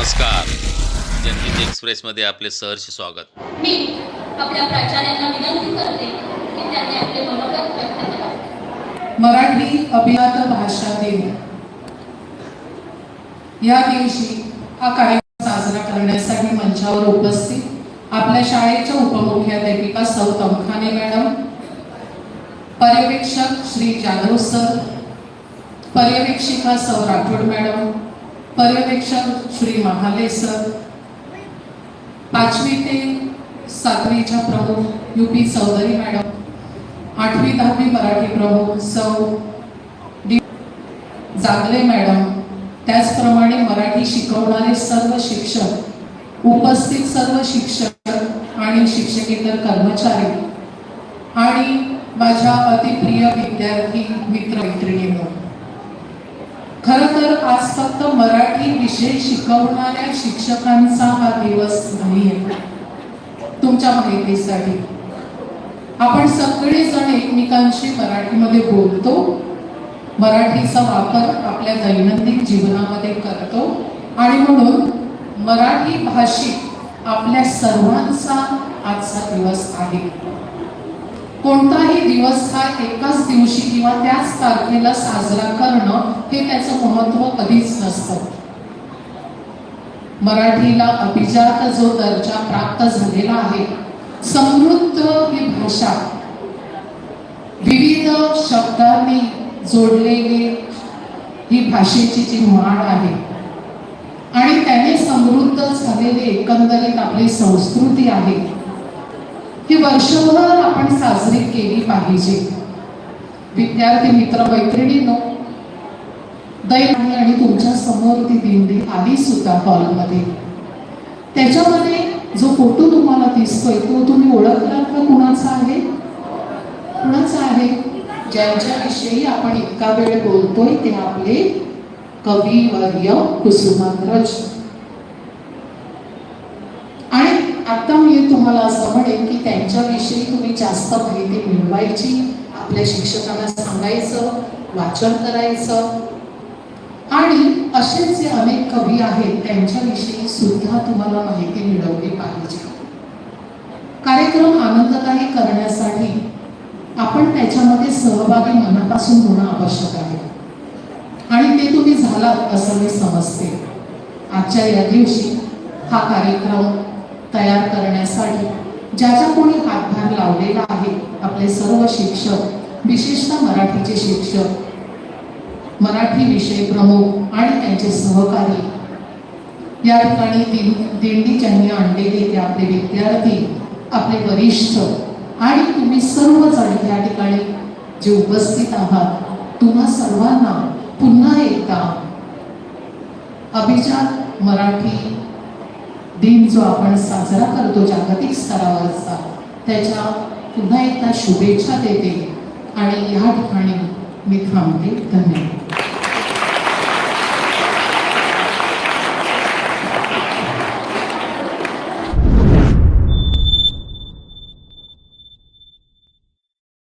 नमस्कार. जनहित एक्सप्रेसमध्ये आपले सहर्ष स्वागत. मी आपल्या प्राचार्यांना विनंती करते की त्यांनी आपले मनोगत व्यक्त करावे. मराठी अभिजात भाषा दिन या दिवशी हा कार्यक्रम साजरा करण्यासाठी मंचावर उपस्थित आपल्या शाळेच्या उपमुख्याध्यापिका सौ तमखाने मॅडम पर्यवेक्षक श्री जाधव सर पर्यवेक्षिका सौ राठोड मॅडम पर्यवेक्षक श्री महाले सर पाचवी ते सातवीच्या प्रमुख यू पी चौधरी मॅडम आठवी दहावी मराठी प्रमुख सौ डी जागले मॅडम त्याचप्रमाणे मराठी शिकवणारे सर्व शिक्षक उपस्थित सर्व शिक्षक आणि शिक्षकेतर कर्मचारी आणि माझ्या अतिप्रिय विद्यार्थी मित्र मैत्रिणींनो खर तर आज फक्त मराठी विषय शिकवणाऱ्या शिक्षकांचा हा दिवस नाहीये. तुमच्या माहितीसाठी. आपण सगळेजण एकमेकांशी मराठीमध्ये बोलतो. मराठीचा वापर आपल्या दैनंदिन जीवनामध्ये करतो. आणि म्हणून मराठी भाषिक आपल्या सर्वांचा आजचा दिवस आहे. कोणताही दिवस हा एकाच दिवशी किंवा त्याच तारखेला साजरा करणं हे त्याचं महत्त्व कधीच नसतं. मराठीला अभिजात जो दर्जा प्राप्त झालेला आहे समृद्ध ही भाषा विविध शब्दांनी जोडलेली ही भाषेची जी माळ आहे आणि त्याने समृद्ध झालेली एकंदरीत आपली संस्कृती आहे ही वर्षभर आपण साजरी केली पाहिजे. विद्यार्थी मित्र मैत्रिणींनो दैन आणि तुमच्यासमोर ती दिंडी आली सुद्धा हॉलमध्ये. त्याच्यामध्ये जो फोटो तुम्हाला दिसतोय तो तुम्ही ओळखला का कुणाचा आहे? कुणाचा आहे? ज्यांच्याविषयी आपण इतका वेळ बोलतोय ते आपले कवी वर्य कुसुमाग्रज आणि आता मी तुम्हाला असं म्हणेन की त्यांच्याविषयी तुम्ही जास्त माहिती मिळवायची आपल्या शिक्षकांना सांगायचं वाचन करायचं. आणि असे जे अनेक कवी आहेत त्यांच्याविषयी सुद्धा तुम्हाला माहिती मिळवली पाहिजे. कार्यक्रम आनंददायी करण्यासाठी आपण त्याच्यामध्ये सहभागी मनापासून होणं आवश्यक आहे. आणि ते तुम्ही झालात असं मी समजते. आजच्या या दिवशी हा कार्यक्रम तयार करण्यासाठी ज्याच्या कोणी हातभार लावलेला आहे आपले सर्व शिक्षक विशेषतः मराठीचे शिक्षक मराठी विषय प्रमुख आणि त्यांचे सहकारी. या ठिकाणी दिं- दिंडी ज्यांनी आणलेले ते आपले विद्यार्थी आपले वरिष्ठ आणि तुम्ही सर्वजण या ठिकाणी जे उपस्थित आहात तुम्हा सर्वांना पुन्हा एकदा अभिजात मराठी दिन जो आपण साजरा करतो जागतिक स्तरावरचा त्याच्या पुन्हा एकदा शुभेच्छा देते. आणि या ठिकाणी मी थांबते. धन्यवाद.